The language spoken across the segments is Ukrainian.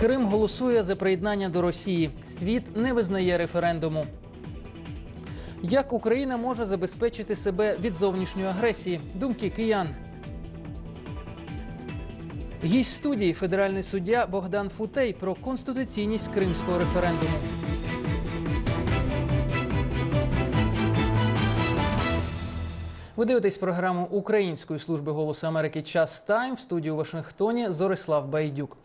Крим голосує за приєднання до Росії. Світ не визнає референдуму. Як Україна може забезпечити себе від зовнішньої агресії? Думки киян. Гість студії федеральний суддя Богдан Футей про конституційність кримського референдуму. Ви дивитесь програму Української служби голосу Америки Час Тайм в студії у Вашингтоні Зорислав Байдюк.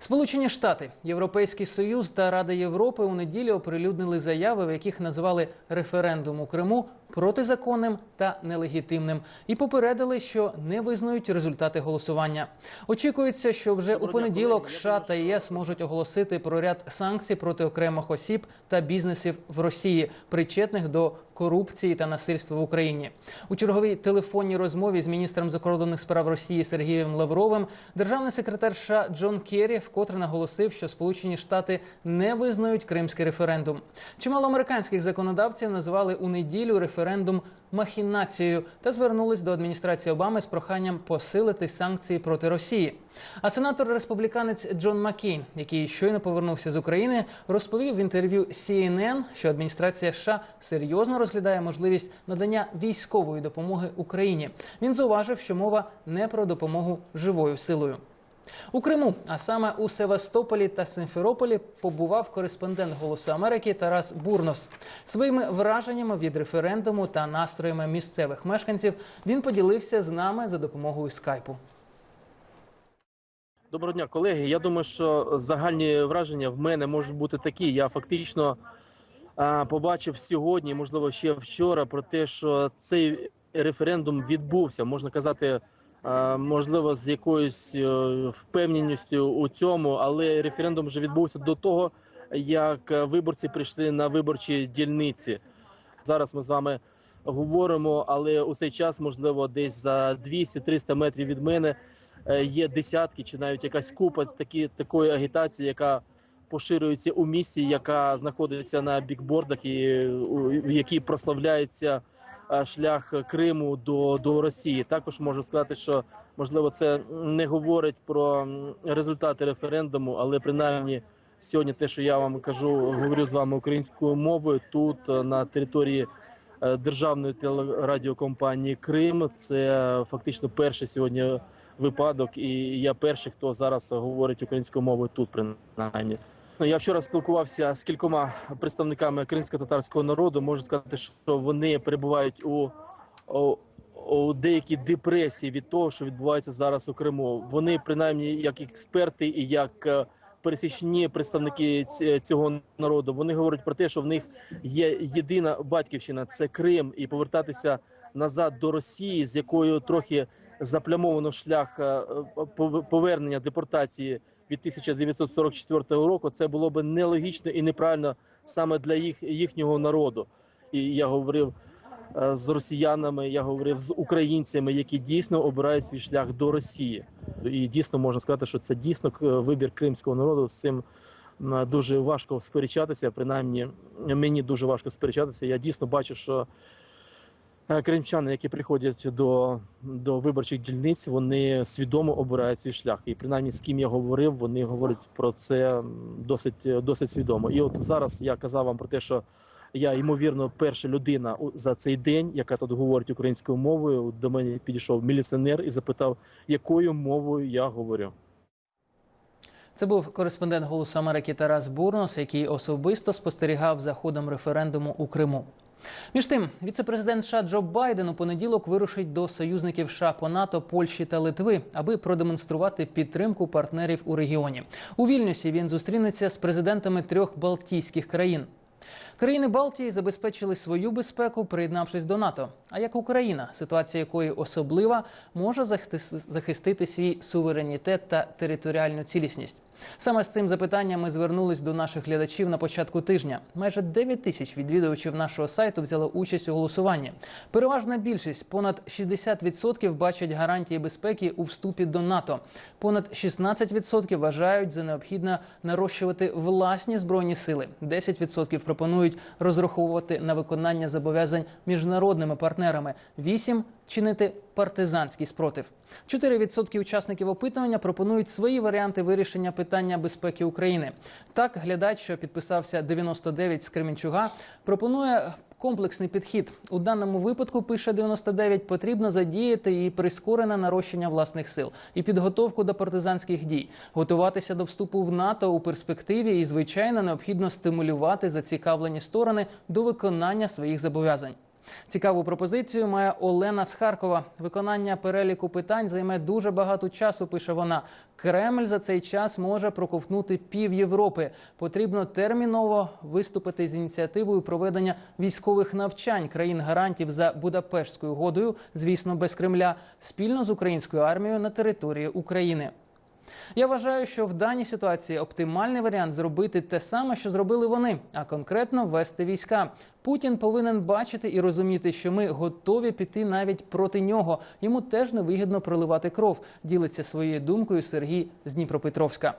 Сполучені Штати, Європейський Союз та Рада Європи у неділю оприлюднили заяви, в яких називали референдум у Криму протизаконним та нелегітимним, і попередили, що не визнають результати голосування. Очікується, що вже у понеділок США та ЄС можуть оголосити про ряд санкцій проти окремих осіб та бізнесів в Росії, причетних до корупції та насильства в Україні. У черговій телефонній розмові з міністром закордонних справ Росії Сергієм Лавровим державний секретар США Джон Керрі вкотре наголосив, що Сполучені Штати не визнають кримський референдум. Чимало американських законодавців називали у неділю референдум махінацією та звернулись до адміністрації Обами з проханням посилити санкції проти Росії. А сенатор республіканець Джон Маккейн, який щойно повернувся з України, розповів в інтерв'ю CNN, що адміністрація США серйозно розглядає можливість надання військової допомоги Україні. Він зауважив, що мова не про допомогу живою силою. У Криму, а саме у Севастополі та Симферополі, побував кореспондент Голосу Америки Тарас Бурнос. Своїми враженнями від референдуму та настроями місцевих мешканців він поділився з нами за допомогою скайпу. Доброго дня, колеги. Я думаю, що загальні враження в мене можуть бути такі. Я фактично побачив сьогодні, можливо, ще вчора, про те, що цей референдум відбувся. Можна казати, можливо, з якоюсь е, впевненістю у цьому, але референдум вже відбувся до того, як виборці прийшли на виборчі дільниці. Зараз ми з вами говоримо, але у цей час, можливо, десь за 200-300 метрів від мене е, є десятки чи навіть якась купа такі, такої агітації, яка поширюється у місті, яка знаходиться на бікбордах, і в якій прославляється е, шлях Криму до, до Росії. Також можу сказати, що можливо це не говорить про результати референдуму, але принаймні. Сьогодні те, що я вам кажу, говорю з вами українською мовою тут е, на території е, державної телерадіокомпанії Крим. Це фактично перший сьогодні випадок, і я перший, хто зараз говорить українською мовою тут, принаймні. Ну, Я вчора спілкувався з кількома представниками кримсько-татарського народу. Можу сказати, що вони перебувають у, у, у деякій депресії від того, що відбувається зараз у Криму. Вони принаймні як експерти і як е, пересічні представники цього народу. Вони говорять про те, що в них є єдина батьківщина це Крим, і повертатися назад до Росії, з якою трохи заплямовано шлях е, повернення депортації від 1944 року. Це було би нелогічно і неправильно саме для їх їхнього народу. І я говорив е, з росіянами, я говорив з українцями, які дійсно обирають свій шлях до Росії. І дійсно можна сказати, що це дійсно вибір кримського народу. З цим дуже важко сперечатися. Принаймні, мені дуже важко сперечатися. Я дійсно бачу, що кримчани, які приходять до, до виборчих дільниць, вони свідомо обирають свій шлях. І принаймні з ким я говорив, вони говорять про це досить, досить свідомо. І от зараз я казав вам про те, що я ймовірно перша людина за цей день, яка тут говорить українською мовою. До мене підійшов міліціонер і запитав, якою мовою я говорю. Це був кореспондент Голосу Америки Тарас Бурнос, який особисто спостерігав за ходом референдуму у Криму. Між тим, віце-президент США Джо Байден у понеділок вирушить до союзників США по НАТО, Польщі та Литви, аби продемонструвати підтримку партнерів у регіоні. У Вільнюсі він зустрінеться з президентами трьох Балтійських країн. Країни Балтії забезпечили свою безпеку, приєднавшись до НАТО. А як Україна, ситуація якої особлива, може захисти- захистити свій суверенітет та територіальну цілісність? Саме з цим запитанням ми звернулись до наших глядачів на початку тижня. Майже 9 тисяч відвідувачів нашого сайту взяли участь у голосуванні. Переважна більшість, понад 60% бачать гарантії безпеки у вступі до НАТО. Понад 16% вважають за необхідне нарощувати власні збройні сили. 10% пропонують розраховувати на виконання зобов'язань міжнародними партнерами. Партнерами, 8 – чинити партизанський спротив. 4% учасників опитування пропонують свої варіанти вирішення питання безпеки України. Так, глядач, що підписався 99 з Кременчуга, пропонує комплексний підхід. У даному випадку пише 99, потрібно задіяти і прискорене нарощення власних сил, і підготовку до партизанських дій, готуватися до вступу в НАТО у перспективі, і звичайно необхідно стимулювати зацікавлені сторони до виконання своїх зобов'язань. Цікаву пропозицію має Олена з Харкова. Виконання переліку питань займе дуже багато часу. Пише вона. Кремль за цей час може проковтнути пів Європи. Потрібно терміново виступити з ініціативою проведення військових навчань країн гарантів за Будапештською угодою, звісно, без Кремля, спільно з українською армією на території України. Я вважаю, що в даній ситуації оптимальний варіант зробити те саме, що зробили вони, а конкретно вести війська. Путін повинен бачити і розуміти, що ми готові піти навіть проти нього. Йому теж невигідно проливати кров. Ділиться своєю думкою Сергій з Дніпропетровська.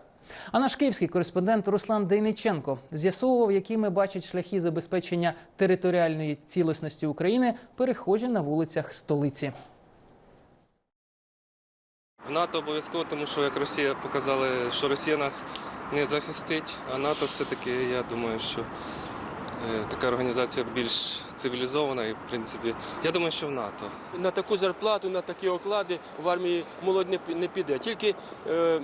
А наш київський кореспондент Руслан Дейниченко з'ясовував, якими бачать шляхи забезпечення територіальної цілісності України перехожі на вулицях столиці. В НАТО обов'язково, тому що як Росія показали, що Росія нас не захистить, а НАТО все-таки, я думаю, що е, така організація більш цивілізована і, в принципі, я думаю, що в НАТО. На таку зарплату, на такі оклади в армії молодь не не піде. Тільки, е,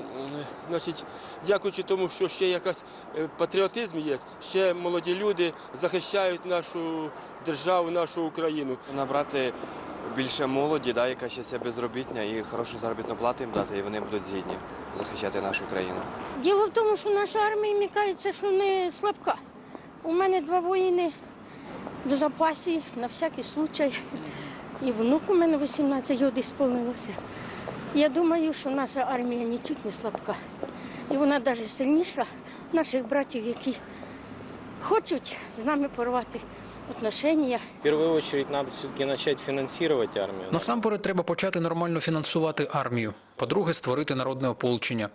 значить, дякуючи тому, що ще якась е, патріотизм є, ще молоді люди захищають нашу державу, нашу Україну. Набрати більше молоді, да, яка ще себе безробітня, і хорошу заробітну плату їм дати, і вони будуть згідні захищати нашу країну. Діло в тому, що наша армія мені кажеться, що не слабка. У мене два воїни в запасі на всякий случай. І внук у мене 18 років сповнилося. Я думаю, що наша армія нічуть не слабка. І вона навіть сильніша наших братів, які хочуть з нами порвати отношення. В первую очередь надо все-таки начать финансировать армию. Насамперед треба почати нормально фінансувати армію. По-друге, створити народне ополчення.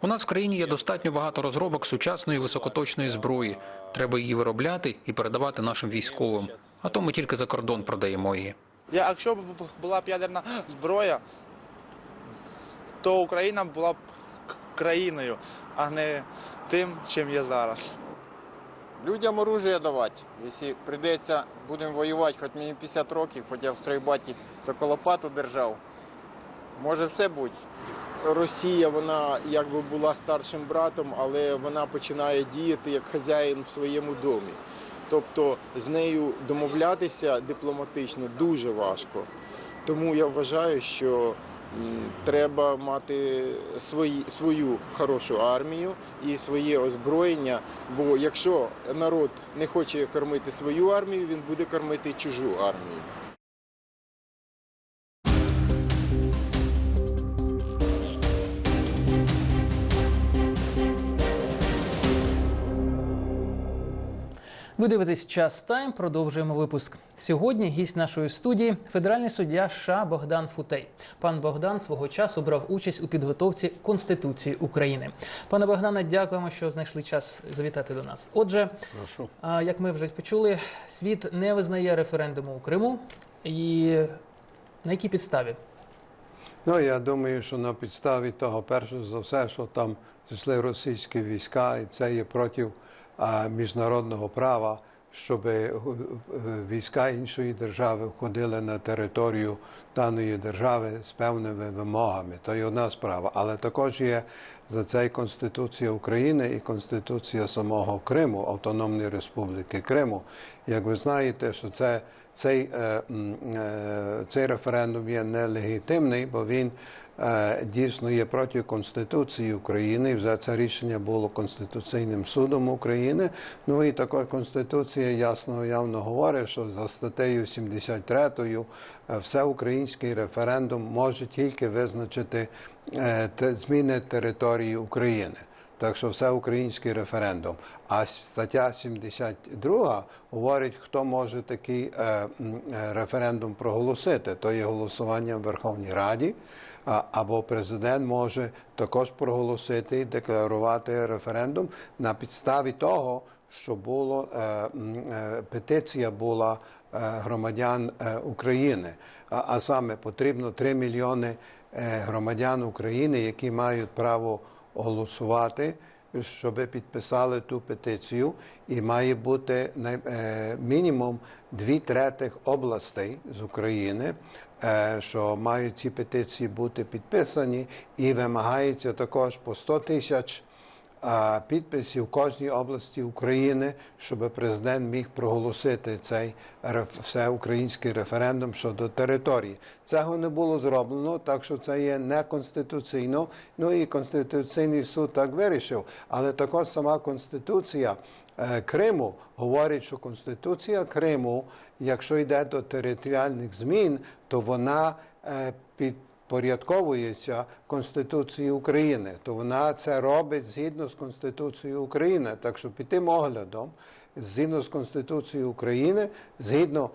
У нас в країні є достатньо багато розробок сучасної високоточної зброї. Треба її виробляти і передавати нашим військовим. А то ми тільки за кордон продаємо її. Я- Якщо б була б ядерна зброя, то Україна була б країною, а не тим, чим є зараз. Людям оружие давати. Якщо прийдеться, будемо воювати, хоч мені 50 років, хоч я в стройбаті таку лопату держав. Може все бути. Росія вона якби була старшим братом, але вона починає діяти як хазяїн в своєму домі. Тобто з нею домовлятися дипломатично дуже важко. Тому я вважаю, що треба мати свої, свою хорошу армію і своє озброєння. Бо якщо народ не хоче кормити свою армію, він буде кормити чужу армію. Ви дивитесь час тайм. Продовжуємо випуск. Сьогодні гість нашої студії федеральний суддя США Богдан Футей. Пан Богдан свого часу брав участь у підготовці Конституції України. Пане Богдане, дякуємо, що знайшли час завітати до нас. Отже, а, як ми вже почули, світ не визнає референдуму у Криму. І на якій підставі? Ну, я думаю, що на підставі того, перше за все, що там зійшли російські війська, і це є проти міжнародного права, щоб е, війська іншої держави входили на територію даної держави з певними вимогами. То є одна справа. Але також є за це і Конституція України і Конституція самого Криму, Автономної Республіки Криму. Як ви знаєте, що це цей, е, е, цей референдум є нелегітимний, бо він дійсно є проти Конституції України. За це рішення було Конституційним судом України. Ну і також Конституція ясно явно говорить, що за статтею 73 е, всеукраїнський референдум може тільки визначити е, зміни території України. Так що все український референдум. А стаття 72 говорить, хто може такий е, е, референдум проголосити. То є голосування в Верховній Раді, або президент може також проголосити і декларувати референдум на підставі того, що було е, петиція була громадян України. А, саме потрібно 3 мільйони громадян України, які мають право голосувати, щоб підписали ту петицію, і має бути е, мінімум дві третіх областей з України, е, що мають ці петиції бути підписані, і вимагається також по 100 тисяч підписів в кожній області України, щоб президент міг проголосити цей всеукраїнський референдум щодо території. Цього не було зроблено, так що це є неконституційно. Ну і Конституційний суд так вирішив. Але також сама Конституція е, Криму говорить, що Конституція Криму, якщо йде до територіальних змін, то вона е, під порядковується Конституцією України, то вона це робить згідно з Конституцією України. Так що під тим оглядом, згідно з Конституцією України, згідно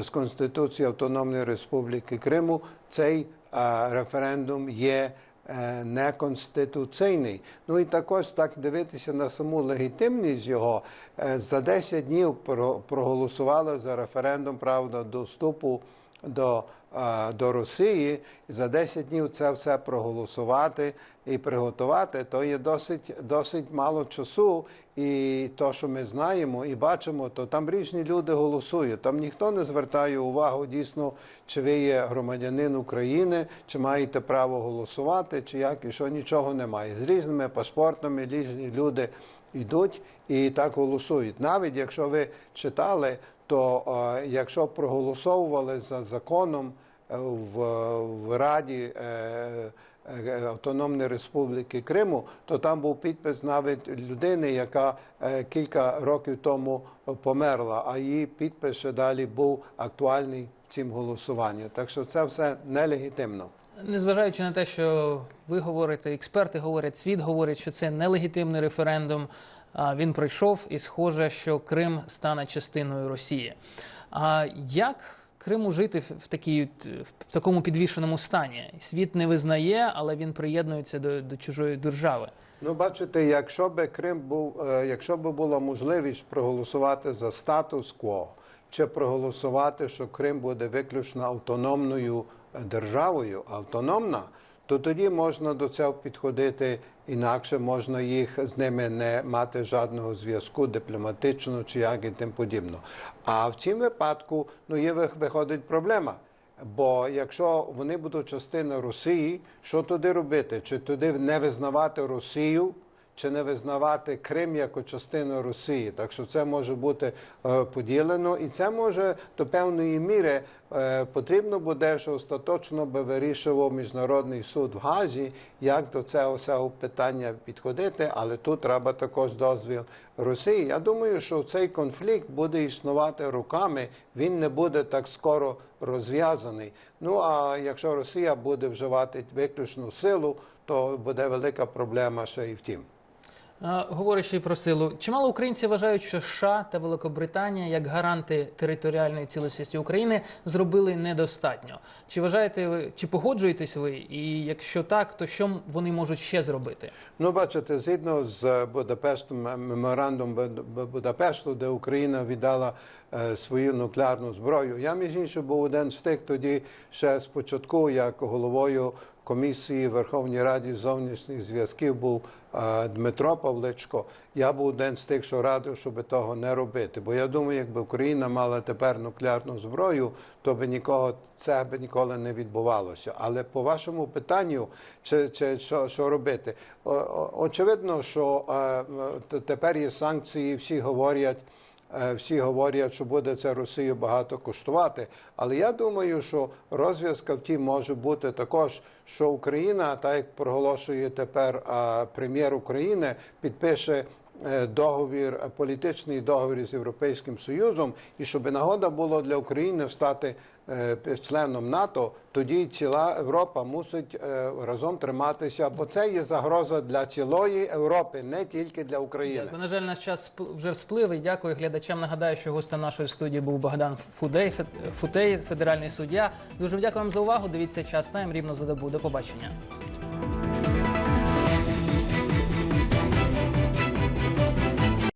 з Конституцією Автономної Республіки Криму, цей а, референдум є е, неконституційний. Ну і також так дивитися на саму легітимність його. Е, За 10 днів про- проголосували за референдум правда до вступу до, е, до Росії. За 10 днів це все проголосувати і приготувати, то є досить, досить мало часу. І то, що ми знаємо і бачимо, то там різні люди голосують. Там ніхто не звертає увагу дійсно, чи ви є громадянин України, чи маєте право голосувати, чи як, і що нічого немає. З різними паспортами різні люди йдуть і так голосують. Навіть якщо ви читали, то е, якщо проголосовували за законом е, в, Раді е, Автономної Республіки Криму, то там був підпис навіть людини, яка кілька років тому померла, а її підпис ще далі був актуальний в цім. Так що це все нелегітимно. Незважаючи на те, що ви говорите, експерти говорять, світ говорить, що це нелегітимний референдум. Він пройшов, і схоже, що Крим стане частиною Росії. А як Криму жити в такій в такому підвішеному стані? Світ не визнає, але він приєднується до, до чужої держави. Ну, бачите, якщо би Крим був, е, якщо би була можливість проголосувати за статус-кво, чи проголосувати, що Крим буде виключно автономною е, державою, автономна, то тоді можна до цього підходити інакше, можна їх з ними не мати жодного зв'язку дипломатичного чи як і тим подібно. А в цьому випадку ну є виходить проблема. Бо якщо вони будуть частиною Росії, що туди робити? Чи туди не визнавати Росію, чи не визнавати Крим як частину Росії? Так що це може бути е, поділено, і це може до певної міри потрібно буде, що остаточно би вирішував міжнародний суд в Газі, як до цього всього питання підходити, але тут треба також дозвіл Росії. Я думаю, що цей конфлікт буде існувати роками, він не буде так скоро розв'язаний. Ну а якщо Росія буде вживати виключну силу, то буде велика проблема ще і в тім. Говорячи про силу, чимало українців вважають, що США та Великобританія, як гаранти територіальної цілісності України, зробили недостатньо. Чи вважаєте ви, чи погоджуєтесь ви? І якщо так, то що вони можуть ще зробити? Ну, бачите, згідно з Будапештом, меморандум Бу- Будапешту, де Україна віддала е, свою нуклеарну зброю. Я між іншим був один з тих тоді ще спочатку, як головою комісії Верховній Раді зовнішніх зв'язків був Дмитро Павличко. Я був один з тих, що радив, щоб того не робити. Бо я думаю, якби Україна мала тепер нуклеарну зброю, то би нікого це би ніколи не відбувалося. Але по вашому питанню, чи, чи що, що робити? О- Очевидно, що е, тепер є санкції, всі говорять. Е, Всі говорять, що буде це Росію багато коштувати. Але я думаю, що розв'язка в тім може бути також, що Україна, так як проголошує тепер е, прем'єр України, підпише договір, е, політичний договір з Європейським Союзом, і щоб нагода була для України стати е, членом НАТО, тоді ціла Європа мусить е, разом триматися, бо це є загроза для цілої Європи, не тільки для України. Дякую. На жаль, наш час вже сплив. Дякую глядачам. Нагадаю, що гостем нашої студії був Богдан Фудей, Футей, федеральний суддя. Дуже дякую вам за увагу. Дивіться час тайм рівно за добу. До побачення.